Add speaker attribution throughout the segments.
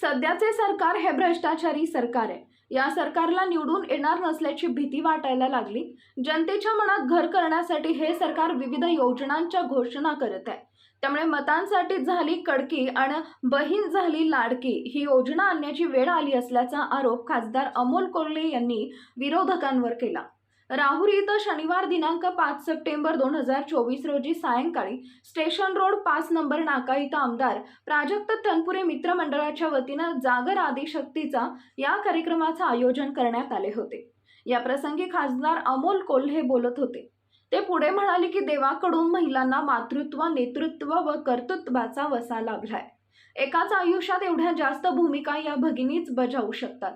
Speaker 1: सध्याचे सरकार हे भ्रष्टाचारी सरकार आहे. या सरकारला निवडून येणार नसल्याची भीती वाटायला लागली. जनतेच्या मनात घर करण्यासाठी हे सरकार विविध योजनांच्या घोषणा करत आहे. त्यामुळे मतांसाठी झाली कडकी आणि बहीण झाली लाडकी ही योजना आणण्याची वेळ आली असल्याचा आरोप खासदार अमोल कोल्हे यांनी विरोधकांवर केला. राहुरी इथं शनिवार दिनांक पाच सप्टेंबर दोन हजार चोवीस रोजी सायंकाळी स्टेशन रोड पाच नंबर नाका इथं आमदार प्राजक्त तनपुरे मित्रमंडळाच्या वतीनं जागर आदिशक्तीचा या कार्यक्रमाचं आयोजन करण्यात आले होते. या प्रसंगी खासदार अमोल कोल्हे बोलत होते. ते पुढे म्हणाले की देवाकडून महिलांना मातृत्व नेतृत्व व कर्तृत्वाचा वसा लाभलाय. एकाच आयुष्यात एवढ्या जास्त भूमिका या भगिनीच बजावू शकतात.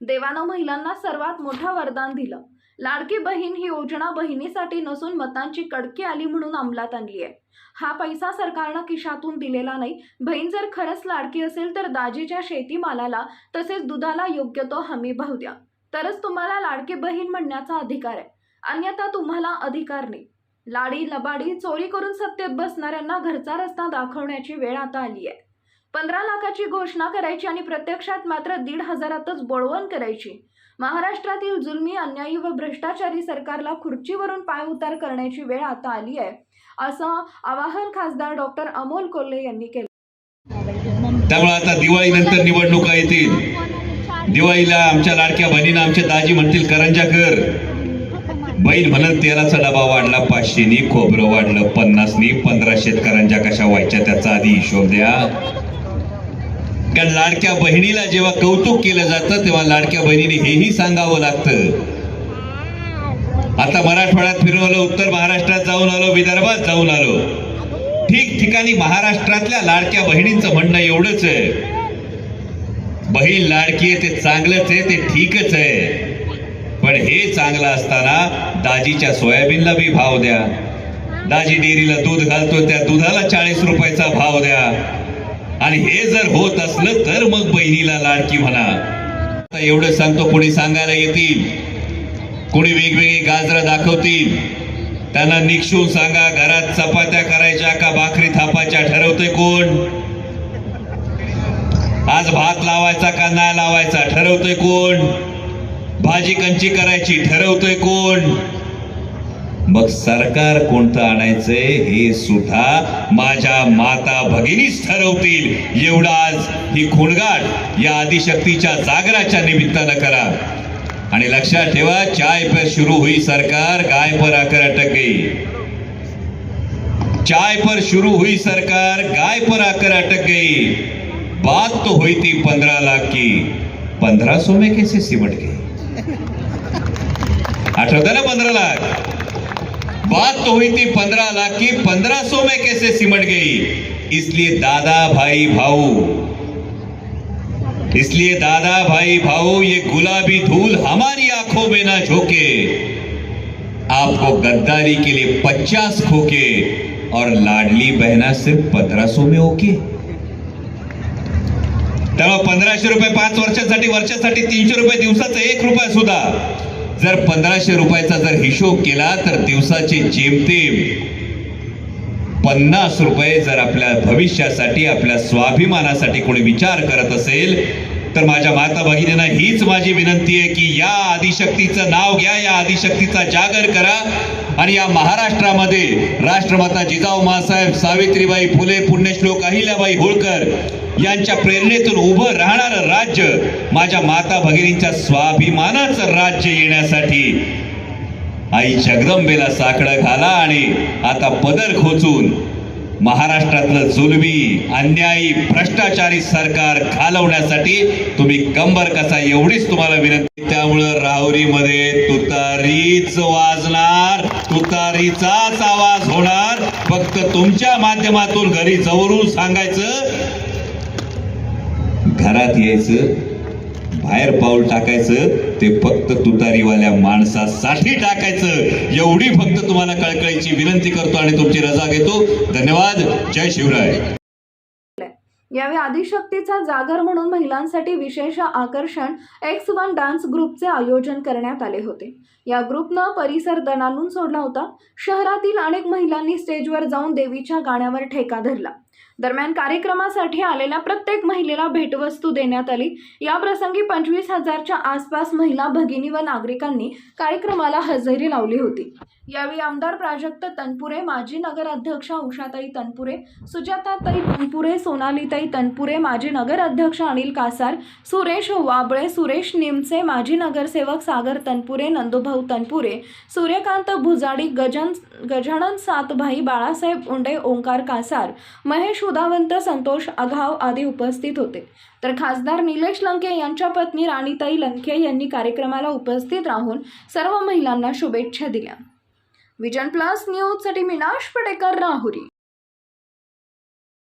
Speaker 1: देवानं महिलांना सर्वात मोठं वरदान दिलं. लाडकी बहीण ही योजना बहिणीसाठी नसून मतांची कडकी आली म्हणून अंमलात आणली आहे. हा पैसा सरकारनं खिशातून दिलेला नाही. बहीण जर खरंच लाडकी असेल तर दाजीच्या शेतीमालाला तसेच दुधाला योग्य तो हमी भाव द्या. तरच तुम्हाला लाडकी बहीण म्हणण्याचा अधिकार आहे. अन्यथा तुम्हाला अधिकार नाही. लाडी लबाडी चोरी करून सत्तेत बसणाऱ्यांना घरचा रस्ता दाखवण्याची वेळ आता आली आहे. पंधरा लाखाची घोषणा करायची आणि प्रत्यक्षात मात्र दीड हजारातच बोळवण करायची. महाराष्ट्रातील जुलमी अन्यायी व भ्रष्टाचारी सरकारला खुर्चीवरून पाय उतार करण्याची वेळ आता आली आहे असं आवाहन खासदार डॉक्टर अमोल कोल्हे यांनी केलं.
Speaker 2: त्यामुळे आता दिवाळीनंतर निवडणुका येतील. दिवाळीला आमच्या लाडक्या बहिणीनं आमचे दाजी म्हणतील करंजा कर. बैल म्हणत तेलाचा डबा वाढला पाचशेनी खोबरं वाढलं पन्नासनी पंधरा शेतकऱ्यांच्या कशा व्हायच्या त्याचा आधी हिशोब द्या. कारण लाडक्या बहिणीला जेव्हा कौतुक केलं जातं तेव्हा लाडक्या बहिणीने हेही सांगावं लागतं. आता मराठवाड्यात फिरून आलो उत्तर महाराष्ट्रात जाऊन आलो विदर्भात जाऊन आलो. ठिकठिकाणी महाराष्ट्रातल्या लाडक्या बहिणींचं म्हणणं एवढंच आहे. बहीण लाडकी आहे ते चांगलंच आहे ते ठीकच आहे. पण हे चांगलं असताना दाजीच्या सोयाबीनला बी भाव द्या. दाजी डेअरीला दूध घालतो त्या दुधाला चाळीस रुपयाचा भाव द्या. आणि हे जर होत असलं तर मग बहिणीला लाडकी म्हणा. आता एवढं सांगतो कोणी सांगायला येतील. कोणी वेगवेगळी गाजरं दाखवतील. त्यांना निक्षून सांगा घरात चपात्या करायच्या का भाकरी थापायच्या ठरवतोय कोण? आज भात लावायचा का नाही लावायचा ठरवतोय कोण? भाजी कंची करायची ठरवतोय कोण? मग सरकार कोणतं आणायचंय हे सुद्धा माझ्या माता भगिनीच ठरवतील. एवढा आज ही खुणगाट या आदिशक्तीच्या जागराच्या निमित्तानं करा. आणि लक्षात ठेवा चाय पर शुरू हुई सरकार गाय पर आकर अटक गई. चाय पर शुरू हुई सरकार गाय पर आकर अटक गई. बात तो हुई थी पंद्रह लाख की. पंद्रह सौ में कैसे सिमट गई? आठवतं ना पंद्रह लाख. बात तो हुई थी पंद्रह लाख की, पंद्रह सौ में कैसे सिमट गई? इसलिए दादा भाई भाऊ। इसलिए दादा भाई भाऊ, ये गुलाबी धूल हमारी आँखों में ना झोंके। आपको गद्दारी के लिए पचास खोके और लाडली बहना सिर्फ़ पंद्रह सौ में ओके। तेव्हा पंधराशे रुपये पाच वर्षासाठी वर्षासाठी तीनशे रुपये दिवसाचा एक रुपया सुद्धा। जर पंधराशे रुपयाचा जर हिशोब केला तर दिवसाचे जेमतेम पन्नास रुपये जर आपल्या भविष्यासाठी आपल्या स्वाभिमानासाठी कोणी विचार करत असेल तर माझ्या माता भगिनींना हीच माझी विनंती आहे की या आदिशक्तीचं नाव घ्या या आदिशक्तीचा जागर करा. आणि या महाराष्ट्रामध्ये राष्ट्रमाता जिजाऊ मासाहेब सावित्रीबाई फुले पुण्यश्लोक अहिल्याबाई होळकर यांच्या प्रेरणेतून उभं राहणारं राज्य माझ्या माता भगिनींच्या स्वाभिमानाचं राज्य येण्यासाठी आई जगदंबेला साकडं घाला आणि आता पदर खोचून महाराष्ट्रातलं जुलमी अन्यायी भ्रष्टाचारी सरकार घालवण्यासाठी तुम्ही कंबर कसा एवढीच तुम्हाला विनंती. त्यामुळं राहुरीमध्ये तुतारीच वाजणार तुतारीचाच आवाज होणार. फक्त तुमच्या माध्यमातून घरी जवळून सांगायचं घरात यायचं बाहेर पाऊल टाकायचं ते फक्त तुतारीवाल्या माणसासाठी टाकायचं. एवढी फक्त तुम्हाला कळकळीची विनंती करतो आणि तुमची रजा घेतो. धन्यवाद. जय शिवराय.
Speaker 1: यावेळी आदिशक्तीचा जागर म्हणून महिलांसाठी विशेष आकर्षण एक्स वन डान्स ग्रुपचे आयोजन करण्यात आले होते. या ग्रुपनं परिसर दणानून सोडला होता. शहरातील अनेक महिलांनी स्टेजवर जाऊन देवीच्या गाण्यावर ठेका धरला. दरम्यान कार्यक्रमासाठी आलेल्या प्रत्येक महिलेला भेटवस्तू देण्यात आली. या प्रसंगी पंचवीस हजारच्या आसपास महिला भगिनी व नागरिकांनी कार्यक्रमाला हजेरी लावली होती. यावेळी आमदार प्राजक्त तनपुरे माजी नगराध्यक्षा उषाताई तनपुरे सुजाताताई तनपुरे सोनालीताई तनपुरे माजी नगराध्यक्ष अनिल कासार सुरेश वाबळे सुरेश निमचे माजी नगरसेवक सागर तनपुरे नंदुभाऊ तनपुरे सूर्यकांत भुजाडी गजन गजानन सातभाई बाळासाहेब उंडे ओंकार कासार महेश उदावंत संतोष आघाव आदी उपस्थित होते. तर खासदार निलेश लंके यांच्या पत्नी राणीताई लंके यांनी कार्यक्रमाला उपस्थित राहून सर्व महिलांना शुभेच्छा दिल्या. विजन प्लस न्यूजसाठी मीनाश पटेकर राहुरी.